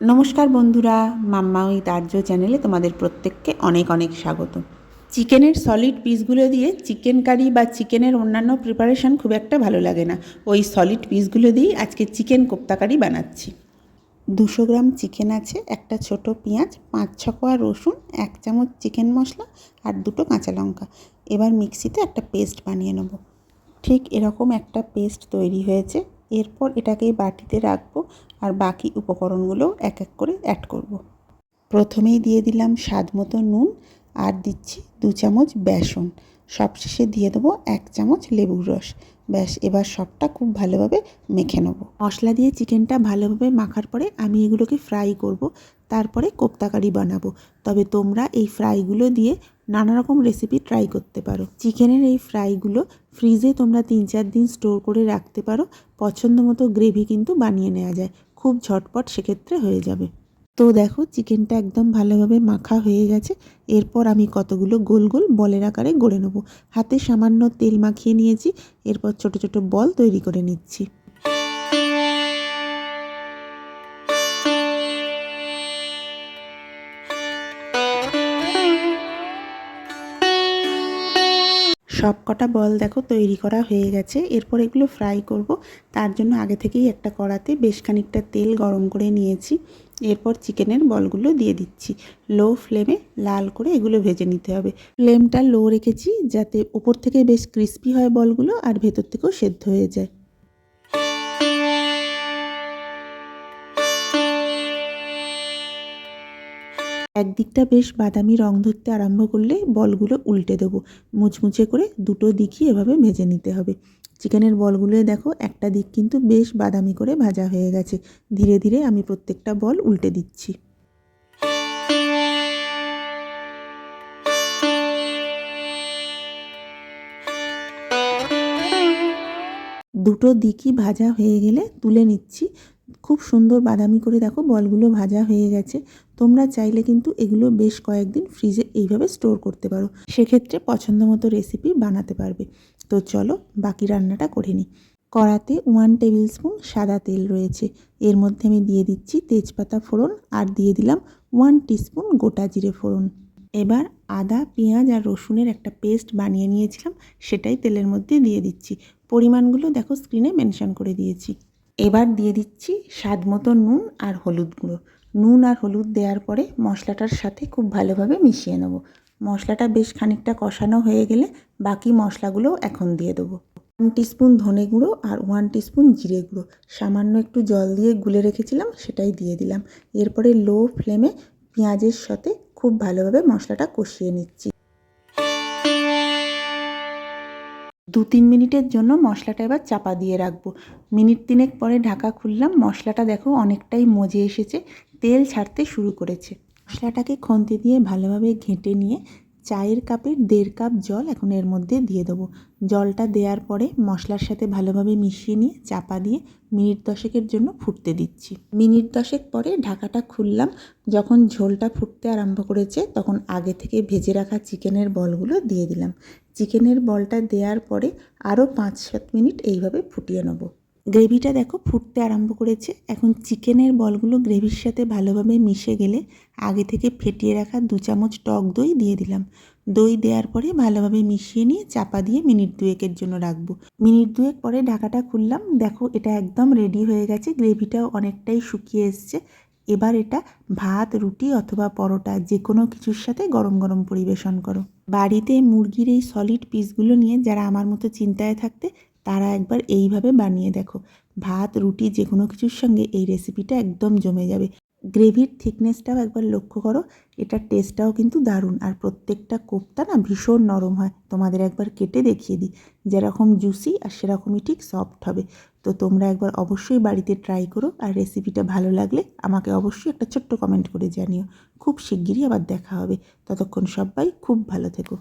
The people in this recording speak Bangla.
নমস্কার বন্ধুরা, মাম্মা ওই আর্য চ্যানেলে তোমাদের প্রত্যেককে অনেক অনেক স্বাগত। চিকেনের সলিড পিসগুলো দিয়ে চিকেন কারি বা চিকেনের অন্যান্য প্রিপারেশন খুব একটা ভালো লাগে না। ওই সলিড পিসগুলো দিয়েই আজকে চিকেন কোপ্তা কারি বানাচ্ছি। দুশো গ্রাম চিকেন আছে, একটা ছোট পেঁয়াজ, পাঁচ ছ কোয়া রসুন, এক চামচ চিকেন মশলা আর দুটো কাঁচা লঙ্কা। এবার মিক্সিতে একটা পেস্ট বানিয়ে নেব। ঠিক এরকম একটা পেস্ট তৈরি হয়েছে। এরপর এটাকে বাটিতে রাখব আর বাকি উপকরণগুলোও এক এক করে অ্যাড করব। প্রথমেই দিয়ে দিলাম স্বাদ মতো নুন আর দিচ্ছি দু চামচ বেসন। সবশেষে দিয়ে দেবো এক চামচ লেবুর রস। ব্যাস, এবার সবটা খুব ভালোভাবে মেখে নেব। মশলা দিয়ে চিকেনটা ভালোভাবে মাখার পরে আমি এগুলোকে ফ্রাই করব, তারপরে কোপ্তাকারি বানাবো। তবে তোমরা এই ফ্রাইগুলো দিয়ে নানা রকম রেসিপি ট্রাই করতে পারো। চিকেনের এই ফ্রাইগুলো ফ্রিজে তোমরা তিন চার দিন স্টোর করে রাখতে পারো। পছন্দ মতো গ্রেভি কিন্তু বানিয়ে নেওয়া যায়। খুব ঝটপট সেক্ষেত্রে হয়ে যাবে। তো দেখো চিকেনটা একদম ভালোভাবে মাখা হয়ে গেছে। এরপর আমি কতগুলো গোল গোল বলের আকারে গড়ে নেব। হাতে সামান্য তেল মাখিয়ে নিয়েছি। এরপর ছোট ছোট বল তৈরি করে নিচ্ছি। সব কটা বল দেখো তৈরি করা হয়ে গেছে। এরপর এগুলো ফ্রাই করব। তার জন্য আগে থেকেই একটা কড়াতে বেশ খানিকটা তেল গরম করে নিয়েছি। এরপর চিকেনের বলগুলো দিয়ে দিচ্ছি। লো ফ্লেমে লাল করে এগুলো ভেজে নিতে হবে। ফ্লেমটা লো রেখেছি যাতে ওপর থেকে বেশ ক্রিস্পি হয় বলগুলো আর ভেতর থেকেও সেদ্ধ হয়ে যায়। একদিকটা বেশ বাদামি রং ধরতে আরম্ভ করলে বলগুলো উল্টে দেবো। মুচমুচে করে দুটো দিকই এভাবে ভেজে নিতে হবে। চিকেনের বলগুলো দেখো, একটা দিক কিন্তু বেশ বাদামি করে ভাজা হয়ে গেছে। ধীরে ধীরে আমি প্রত্যেকটা বল উল্টে দিচ্ছি। দুটো দিকই ভাজা হয়ে গেলে তুলে নিচ্ছি। খুব সুন্দর বাদামি করে দেখো, বলগুলো ভাজা হয়ে গেছে। তোমরা চাইলে কিন্তু এগুলো বেশ কয়েকদিন ফ্রিজে এইভাবে স্টোর করতে পারো। সেক্ষেত্রে পছন্দ মতো রেসিপি বানাতে পারবে। তো চলো বাকি রান্নাটা করে নিই। কড়াতে ওয়ান টেবিল স্পুন সাদা তেল রয়েছে। এর মধ্যে আমি দিয়ে দিচ্ছি তেজপাতা ফোড়ন আর দিয়ে দিলাম ওয়ান টিস্পুন গোটা জিরে ফোড়ন। এবার আদা, পেঁয়াজ আর রসুনের একটা পেস্ট বানিয়ে নিয়েছিলাম, সেটাই তেলের মধ্যে দিয়ে দিচ্ছি। পরিমাণগুলো দেখো স্ক্রিনে মেনশন করে দিয়েছি। এবার দিয়ে দিচ্ছি স্বাদ মতো নুন আর হলুদ গুঁড়ো। নুন আর হলুদ দেওয়ার পরে মশলাটার সাথে খুব ভালোভাবে মিশিয়ে নেব। মশলাটা বেশ খানিকটা কষানো হয়ে গেলে বাকি মশলাগুলোও এখন দিয়ে দেবো। ওয়ান টিস্পুন ধনে গুঁড়ো আর ওয়ান টিস্পুন জিরে গুঁড়ো। সামান্য একটু জল দিয়ে গুলে রেখেছিলাম, সেটাই দিয়ে দিলাম। এরপরে লো ফ্লেমে পেঁয়াজের সাথে খুব ভালোভাবে মশলাটা কষিয়ে নিচ্ছি। দু তিন মিনিটের জন্য মশলাটা এবার চাপা দিয়ে রাখব। মিনিট তিনেক পরে ঢাকা খুললাম, মশলাটা দেখো অনেকটাই মজে এসেছে, তেল ছাড়তে শুরু করেছে। মশলাটাকে খন্তি দিয়ে ভালোভাবে ঘেঁটে নিয়ে চায়ের কাপের দেড় কাপ জল এখন এর মধ্যে দিয়ে দেবো। জলটা দেওয়ার পরে মশলার সাথে ভালোভাবে মিশিয়ে নিয়ে চাপা দিয়ে মিনিট দশেকের জন্য ফুটতে দিচ্ছি। মিনিট দশেক পরে ঢাকাটা খুললাম। যখন ঝোলটা ফুটতে আরম্ভ করেছে তখন আগে থেকে ভেজে রাখা চিকেনের বলগুলো দিয়ে দিলাম। চিকেনের বলটা দেওয়ার পরে আরও পাঁচ সাত মিনিট এইভাবে ফুটিয়ে নেব। গ্রেভিটা দেখো ফুটতে আরম্ভ করেছে। এখন চিকেনের বলগুলো গ্রেভির সাথে ভালোভাবে মিশে গেলে আগে থেকে ফেটিয়ে রাখা দু চামচ টক দই দিয়ে দিলাম। দই দেওয়ার পরে ভালোভাবে মিশিয়ে নিয়ে চাপা দিয়ে মিনিট দুয়েকের জন্য রাখব। মিনিট দুয়েক পরে ঢাকাটা খুললাম। দেখো এটা একদম রেডি হয়ে গেছে। গ্রেভিটাও অনেকটাই শুকিয়ে এসছে। এবার এটা ভাত, রুটি অথবা পরোটা যে কোনো কিছুর সাথে গরম গরম পরিবেশন করো। বাড়িতে মুরগির এই সলিড পিসগুলো নিয়ে যারা আমার মতো চিন্তায় থাকতে তারা একবার এইভাবে বানিয়ে দেখো। ভাত, রুটি যে কোনো কিছুর সঙ্গে এই রেসিপিটা একদম জমে যাবে। গ্রেভির থিকনেসটাও একবার লক্ষ্য করো, এটার টেস্টটাও কিন্তু দারুণ। আর প্রত্যেকটা কোপ্তা না ভীষণ নরম হয়। তোমাদের একবার কেটে দেখিয়ে দিই। যেরকম জুসি আর সেরকমই ঠিক সফট হবে। তো তোমরা একবার অবশ্যই বাড়িতে ট্রাই করো। আর রেসিপিটা ভালো লাগলে আমাকে অবশ্যই একটা ছোট্ট কমেন্ট করে জানিও। খুব শিগগিরই আবার দেখা হবে। ততক্ষণ সবাই খুব ভালো থেকো।